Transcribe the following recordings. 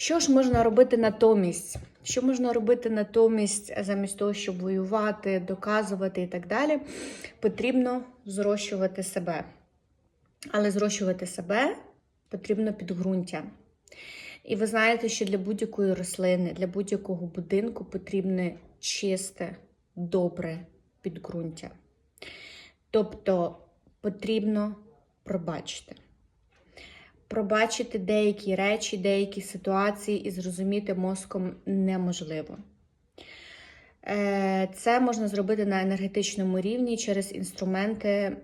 Що ж можна робити натомість? Що можна робити натомість, замість того, щоб воювати, доказувати і так далі? Потрібно зрощувати себе. Але зрощувати себе потрібно підґрунтя. І ви знаєте, що для будь-якої рослини, для будь-якого будинку потрібне чисте, добре підґрунтя. Тобто потрібно пробачити. Пробачити деякі речі, деякі ситуації і зрозуміти мозком неможливо. Е, Це можна зробити на енергетичному рівні через інструменти,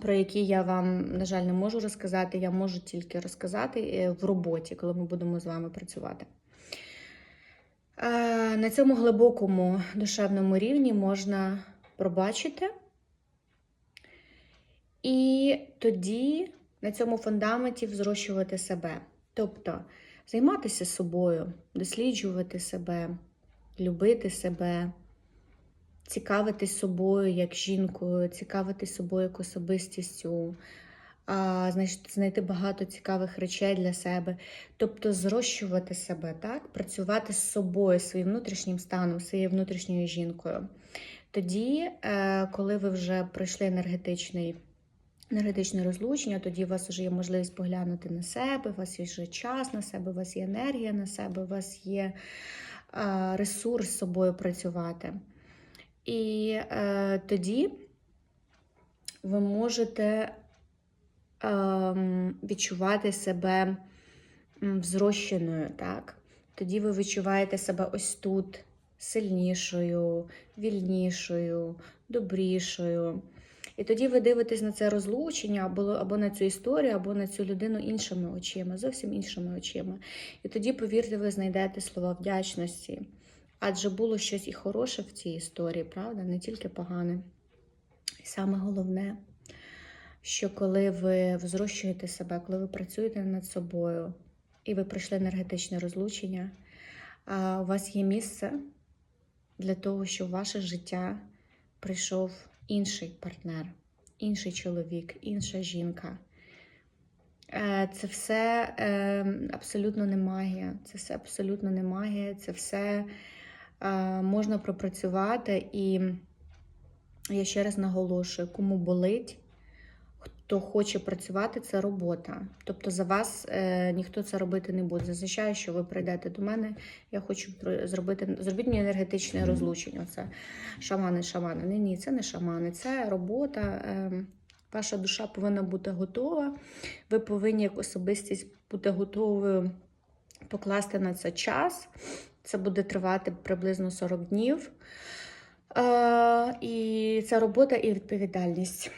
про які я вам, на жаль, не можу розказати. Я можу тільки розказати е, в роботі, коли ми будемо з вами працювати. Е, На цьому глибокому душевному рівні можна пробачити. І тоді на цьому фундаменті взрощувати себе. Тобто займатися собою, досліджувати себе, любити себе, цікавитись собою як жінкою, цікавитись собою як особистістю, а, значить, знайти багато цікавих речей для себе. Тобто зрощувати себе, так? працювати з собою, своїм внутрішнім станом, своєю внутрішньою жінкою. Тоді, е, коли ви вже пройшли енергетичний енергетичне розлучення, тоді у вас вже є можливість поглянути на себе, у вас є вже час на себе, у вас є енергія на себе, у вас є е, ресурс з собою працювати. І е, тоді ви можете е, відчувати себе взрощеною, так? Тоді ви відчуваєте себе ось тут сильнішою, вільнішою, добрішою. І тоді ви дивитесь на це розлучення або, або на цю історію, або на цю людину іншими очима, зовсім іншими очима. І тоді, повірте, ви знайдете слова вдячності. Адже було щось і хороше в цій історії, правда? Не тільки погане. І саме головне, що коли ви взрощуєте себе, коли ви працюєте над собою, і ви пройшли енергетичне розлучення, у вас є місце для того, щоб ваше життя прийшов інший партнер, інший чоловік, інша жінка. Е, Це все е, абсолютно не магія. Це все абсолютно не магія. Це все е, можна пропрацювати. І я ще раз наголошую, кому болить, хто хоче працювати, це робота. Тобто за вас е, ніхто це робити не буде. Зазначаю, що ви прийдете до мене. Я хочу зробити зробіть мені енергетичне розлучення. Це шамани, шамани. Ні, ні, це не шамани, це робота. Е, ваша душа повинна бути готова. Ви повинні як особистість бути готовою покласти на це час. Це буде тривати приблизно 40 днів. Е, і це робота і відповідальність.